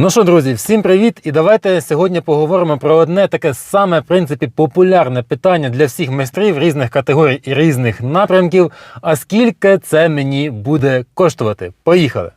Ну що, друзі, всім привіт! І давайте сьогодні поговоримо про одне таке саме в принципі популярне питання для всіх майстрів різних категорій і різних напрямків. А скільки це мені буде коштувати? Поїхали!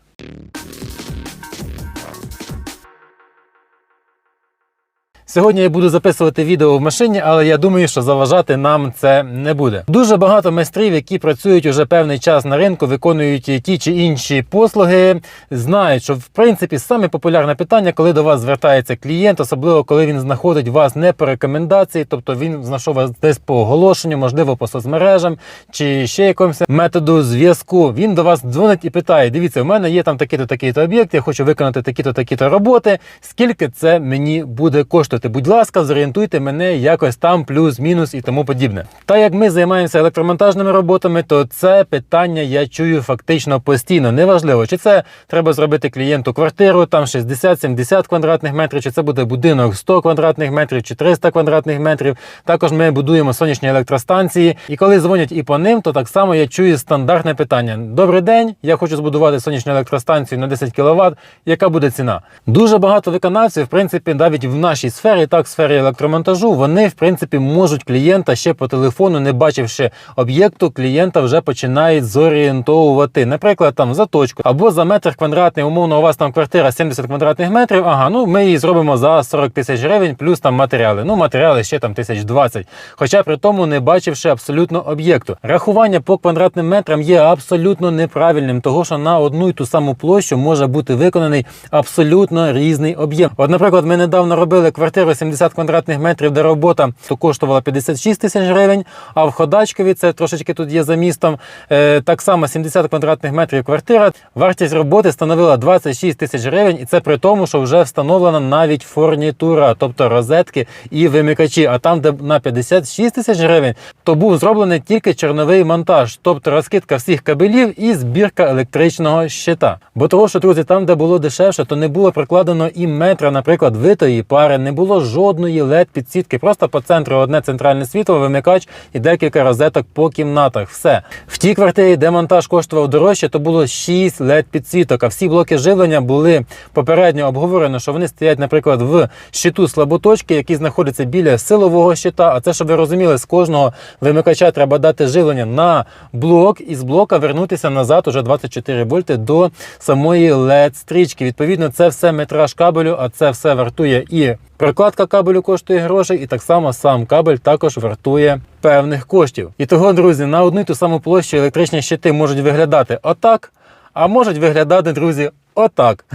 Сьогодні я буду записувати відео в машині, але я думаю, що заважати нам це не буде. Дуже багато майстрів, які працюють уже певний час на ринку, виконують ті чи інші послуги, знають, що в принципі саме популярне питання, коли до вас звертається клієнт, особливо коли він знаходить вас не по рекомендації, тобто він знайшов вас десь по оголошенню, можливо, по соцмережам чи ще якомусь методу зв'язку. Він до вас дзвонить і питає: дивіться, у мене є там такий-то такий-то об'єкт, я хочу виконати такі-то такі-то роботи. Скільки це мені буде коштувати? Будь ласка, зорієнтуйте мене якось там, плюс-мінус і тому подібне. Та як ми займаємося електромонтажними роботами, то це питання я чую фактично постійно. Неважливо, чи це треба зробити клієнту квартиру, там 60-70 квадратних метрів, чи це буде будинок 100 квадратних метрів, чи 300 квадратних метрів. Також ми будуємо сонячні електростанції. І коли дзвонять і по ним, то так само я чую стандартне питання: Добрий день, я хочу збудувати сонячну електростанцію на 10 кВт. Яка буде ціна? Дуже багато виконавців, в принципі, навіть в нашій сфері, так в сфері електромонтажу, вони в принципі можуть клієнта ще по телефону, не бачивши об'єкту, клієнта вже починають зорієнтовувати. Наприклад, там за точку або за метр квадратний. Умовно, у вас там квартира 70 квадратних метрів. Ага, ну ми її зробимо за 40 тисяч гривень, плюс там матеріали. Ну, матеріали ще там тисяч 20. Хоча при тому не бачивши абсолютно об'єкту. Рахування по квадратним метрам є абсолютно неправильним, того що на одну й ту саму площу може бути виконаний абсолютно різний об'єм. От, наприклад, ми недавно робили квартиру 70 квадратних метрів, де робота то коштувала 56 тисяч гривень. А в Ходачкові це трошечки тут є за містом. е, так само 70 квадратних метрів квартира. Вартість роботи становила 26 тисяч гривень, і це при тому, що вже встановлена навіть фурнітура, тобто розетки і вимикачі. А там, де на 56 тисяч гривень, то був зроблений тільки чорновий монтаж, тобто розкидка всіх кабелів і збірка електричного щита. Бо того, що друзі, там, де було дешевше, то не було прикладено і метра, наприклад, витої пари, не було жодної led підсітки. Просто по центру одне центральне світло, вимикач і декілька розеток по кімнатах. Все в тій квартирі, де монтаж коштував дорожче, то було 6 led підсвіток. А всі блоки живлення були попередньо обговорено, що вони стоять, наприклад, в щиту слаботочки, який знаходиться біля силового щита. А це, щоб ви розуміли, з кожного вимикача треба дати живлення на блок і з блока вернутися назад уже 24 вольти до самої led стрічки. Відповідно, це все метраж кабелю, а це все вартує і Прокладка кабелю коштує грошей, і так само сам кабель також вартує певних коштів. І того, друзі, на одну й ту саму площу електричні щити можуть виглядати отак, а можуть виглядати, друзі, отак.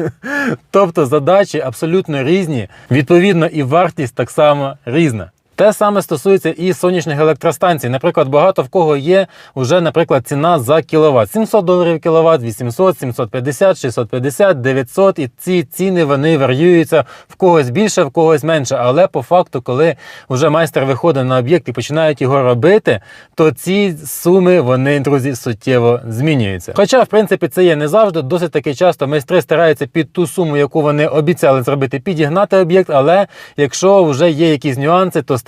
тобто задачі абсолютно різні, відповідно, і вартість так само різна. Те саме стосується і сонячних електростанцій. Наприклад, багато в кого є вже, наприклад, ціна за кіловат. 700 доларів кіловат, 800, 750, 650, 900. І ці ціни вони варіюються в когось більше, в когось менше. Але по факту, коли вже майстер виходить на об'єкт і починають його робити, то ці суми вони, друзі, суттєво змінюються. Хоча, в принципі, це є не завжди. Досить таки часто майстри стараються під ту суму, яку вони обіцяли зробити, підігнати об'єкт. Але якщо вже є якісь нюанси, то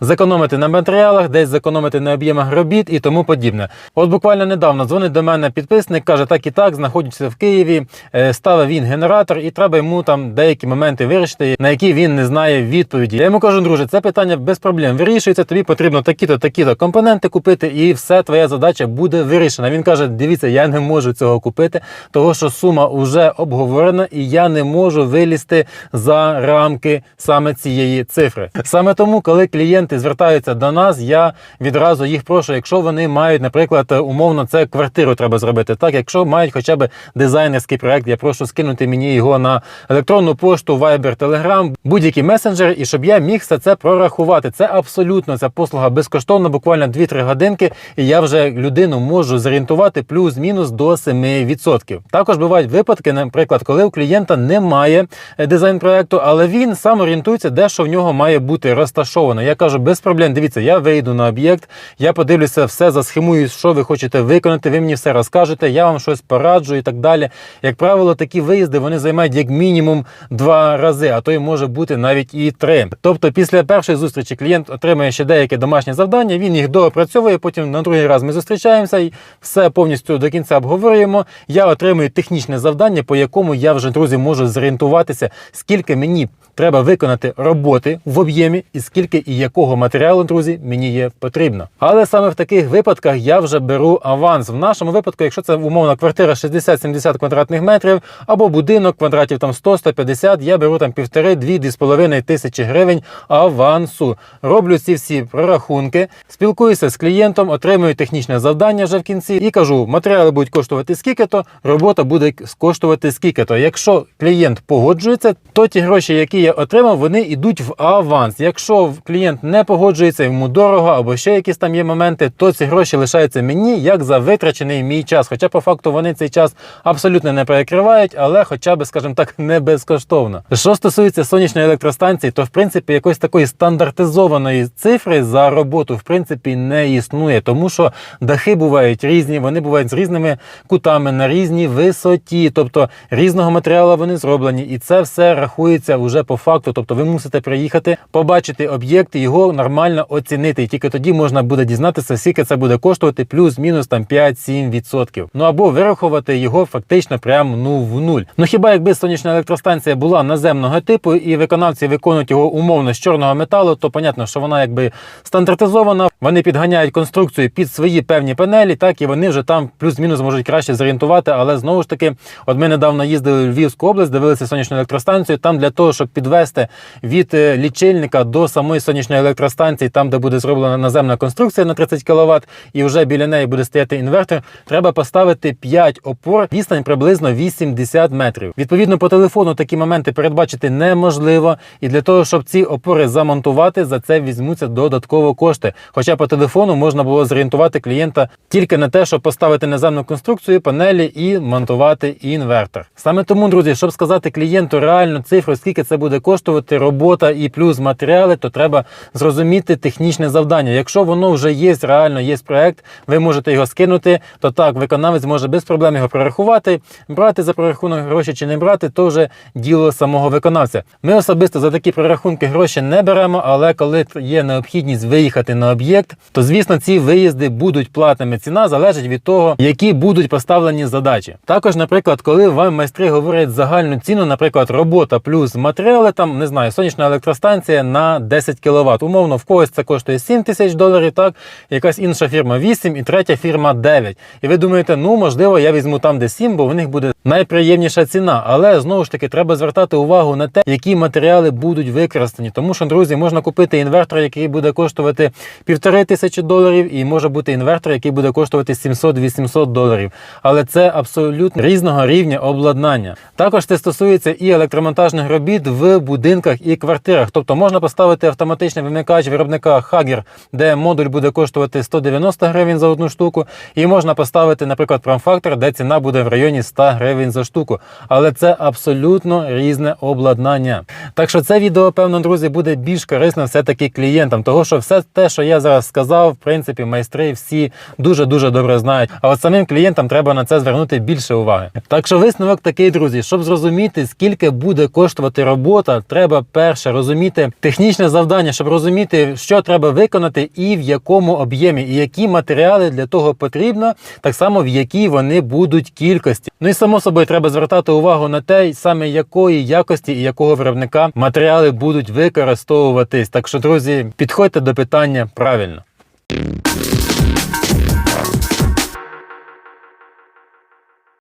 зекономити на матеріалах, десь зекономити на об'ємах робіт і тому подібне. От буквально недавно дзвонить до мене підписник, каже, так і так, знаходиться в Києві, е, ставив він генератор, і треба йому там деякі моменти вирішити, на які він не знає відповіді. Я йому кажу, друже, це питання без проблем вирішується. Тобі потрібно такі-то, такі-то компоненти купити, і все твоя задача буде вирішена. Він каже: Дивіться, я не можу цього купити, того що сума вже обговорена, і я не можу вилізти за рамки саме цієї цифри. Саме тому, коли клієнти звертаються до нас, я відразу їх прошу, якщо вони мають, наприклад, умовно, це квартиру треба зробити. Так, якщо мають хоча б дизайнерський проект, я прошу скинути мені його на електронну пошту, Viber, Telegram, будь-які месенджери, і щоб я міг все це прорахувати. Це абсолютно ця послуга безкоштовна, буквально 2-3 годинки, і я вже людину можу зорієнтувати плюс-мінус до 7%. Також бувають випадки, наприклад, коли у клієнта немає дизайн проекту, але він сам орієнтується, де що в нього має бути розташовано. Я кажу, без проблем. Дивіться, я вийду на об'єкт, я подивлюся все за схемою, що ви хочете виконати. Ви мені все розкажете, я вам щось пораджу і так далі. Як правило, такі виїзди вони займають як мінімум два рази, а то й може бути навіть і три. Тобто, після першої зустрічі клієнт отримує ще деякі домашні завдання. Він їх доопрацьовує. Потім на другий раз ми зустрічаємося і все повністю до кінця обговорюємо. Я отримую технічне завдання, по якому я вже друзі можу зорієнтуватися, скільки мені треба виконати роботи в об'ємі і скільки і якого матеріалу, друзі, мені є потрібно. Але саме в таких випадках я вже беру аванс. В нашому випадку, якщо це умовна квартира 60-70 квадратних метрів або будинок квадратів там 100-150, я беру там півтори-дві, з половиною тисячі гривень авансу. Роблю ці всі прорахунки, спілкуюся з клієнтом, отримую технічне завдання вже в кінці і кажу, матеріали будуть коштувати скільки-то, робота буде коштувати скільки-то. Якщо клієнт погоджується, то ті гроші, які я отримав, вони йдуть в аванс. Якщо клієнт не погоджується, йому дорого або ще якісь там є моменти, то ці гроші лишаються мені як за витрачений мій час. Хоча по факту вони цей час абсолютно не перекривають, але хоча б, скажімо так, не безкоштовно. Що стосується сонячної електростанції, то в принципі якоїсь такої стандартизованої цифри за роботу в принципі не існує, тому що дахи бувають різні, вони бувають з різними кутами на різній висоті, тобто різного матеріалу вони зроблені, і це все рахується вже по факту. Тобто ви мусите приїхати, побачити об'єкт, його нормально оцінити. І тільки тоді можна буде дізнатися, скільки це буде коштувати, плюс-мінус там 5-7%. Ну або вирахувати його фактично прямо ну в нуль. Ну хіба якби сонячна електростанція була наземного типу і виконавці виконують його умовно з чорного металу, то понятно, що вона якби стандартизована. Вони підганяють конструкцію під свої певні панелі, так і вони вже там плюс-мінус можуть краще зорієнтувати. Але знову ж таки, от ми недавно їздили в Львівську область, дивилися сонячну електростанцію. Там для того, щоб підвести від е, лічильника до самої сонячної електростанції, там де буде зроблена наземна конструкція на 30 кВт, і вже біля неї буде стояти інвертор. Треба поставити 5 опор, відстань приблизно 80 метрів. Відповідно, по телефону такі моменти передбачити неможливо. І для того, щоб ці опори замонтувати, за це візьмуться додатково кошти. Хоча по телефону можна було зорієнтувати клієнта тільки на те, щоб поставити наземну конструкцію, панелі і монтувати інвертор. Саме тому, друзі, щоб сказати клієнту реальну цифру, скільки це буде коштувати, робота і плюс матеріали, то треба зрозуміти технічне завдання. Якщо воно вже є, реально є проект, ви можете його скинути, то так, виконавець може без проблем його прорахувати, брати за прорахунок гроші чи не брати, то вже діло самого виконавця. Ми особисто за такі прорахунки гроші не беремо, але коли є необхідність виїхати на об'єкт, то звісно ці виїзди будуть платними. Ціна залежить від того, які будуть поставлені задачі. Також, наприклад, коли вам майстри говорять загальну ціну, наприклад, робота плюс матеріали, там не знаю, сонячна електростанція на 10 кВт. Умовно, в когось це коштує 7 тисяч доларів, так якась інша фірма 8 і третя фірма 9. І ви думаєте, ну можливо, я візьму там, де 7, бо в них буде найприємніша ціна. Але знову ж таки треба звертати увагу на те, які матеріали будуть використані. Тому що, друзі, можна купити інвертор, який буде коштувати півтори тисячі доларів, і може бути інвертор, який буде коштувати 700-800 доларів. Але це абсолютно різного рівня обладнання. Також це стосується і електромонтажних робіт в будинках і квартирах. Тобто можна поставити автоматичний вимикач виробника Hager, де модуль буде коштувати 190 гривень за одну штуку, і можна поставити, наприклад, промфактор, де ціна буде в районі 100 гривень за штуку. Але це абсолютно різне обладнання. Так що це відео, певно, друзі, буде більш корисно все-таки клієнтам, того що все те, що я зараз сказав, в принципі, майстри всі дуже дуже добре знають. А от самим клієнтам треба на це звернути більше уваги. Так що висновок такий, друзі, щоб зрозуміти, скільки буде коштувати робота, треба перше розуміти технічне завдання, щоб розуміти, що треба виконати і в якому об'ємі, і які матеріали для того потрібно, так само в якій вони будуть кількості. Ну і само собою треба звертати увагу на те, саме якої якості і якого виробника матеріали будуть використовуватись. Так що, друзі, підходьте до питання правильно.